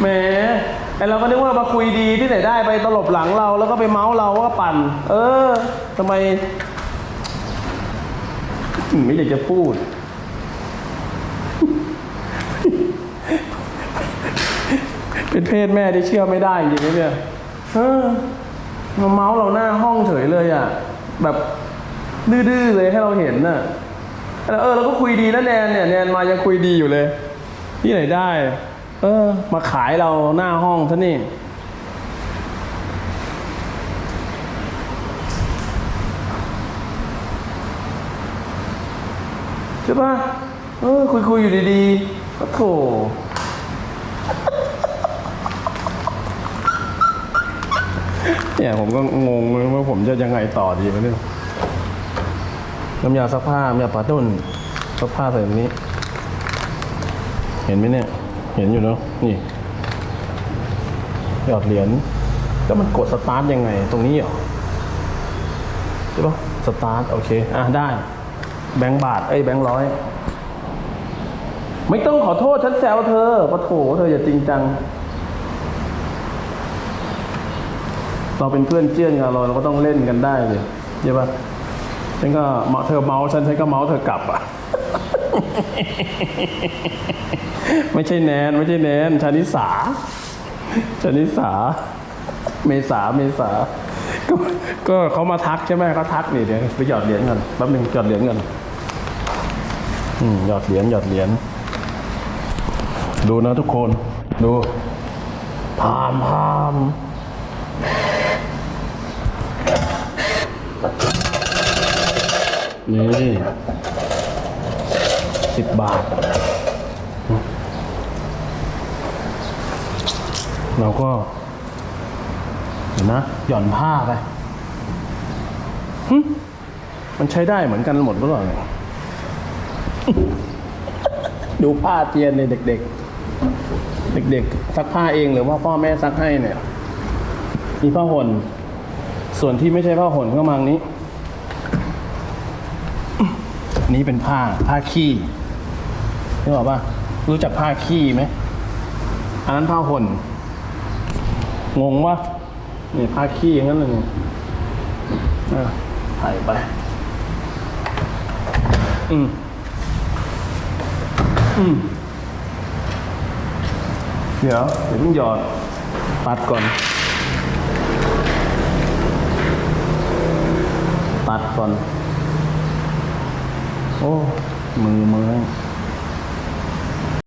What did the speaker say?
แหมไอเราก็นึกว่ามาคุยดีที่ไหนได้ไปตลบหลังเรา แล้วก็ไปเมาส์เราว่าปั่น เออทำไม ไม่อยากจะพูด เป็นเพศแม่ที่เชื่อไม่ได้จริงๆนะเนี่ยเออมาเมาส์เราหน้าห้องเฉยเลยอะ แบบดื้อๆเลยให้เราเห็นน่ะแล้วเออเราก็คุยดีนะแนนเนี่ยแนนมายังคุยดีอยู่เลย ที่ไหนได้ เออ มาขายเราหน้าห้องซะนี่ใช่ปะเออ คุยคุยๆอยู่ดีๆก็โถเนี่ยผมก็งงเลยว่าผมจะยังไงต่อดีวะเนี่ยน้ำยาซักผ้าน้ำยาปลาต้นซักผ้าใส่ตรงนี้ เห็นไหมเนี่ย เห็นอยู่เนาะนี่หยอดเหรียญแล้วมันกดสตาร์ทยังไง ตรงนี้เหรอใช่ปะสตาร์ทโอเค อะได้ แบงค์บาทเอ้ยแบงค์ร้อยไม่ต้องขอโทษฉันแซวเธอปะโถเธออย่าจริงจัง เราเป็นเพื่อนเจี้ยนกันเราเราก็ต้องเล่นกันได้เลยใช่ปะฉันก็เมาเธอเมาฉันฉันก็เมาเธอกลับอะ ไม่ใช่แนนไม่ใช่แนนชานิสาชานิสา เมษาเมษาก็ก็เขามาทักใช่ไหมเขาทักนี่เดี๋ยวไปหยอดเหรียญกันแป๊บหนึงหยอดเหรียญกันอืมหยอดเหรียญหยอดเหรียญดูนะทุกคน ดูพามพามนี่ สิบบาท เราก็เห็นนะ หย่อนผ้าไปมันใช้ได้เหมือนกันหมดหรือเปล่าเนี่ยดูผ้าเตียนในเด็ก ๆ เด็ก ๆ ซักผ้าเองหรือว่าพ่อแม่ซักให้เนี่ย มีผ้าห่นส่วนที่ไม่ใช่ผ้าห่นก็มังนี้ นี่เป็นผ้าผ้าขี้ นึกออกปะรู้จักผ้าขี้ไหมอันนั้นผ้าห่นงงวะเนี่ยผ้าขี้อย่างนั้นเลยเนี่ยถ่ายไป อืม อืม เดี๋ยวเดี๋ยวต้องหยอดตัดก่อนตัดก่อน โอ้ มือมือ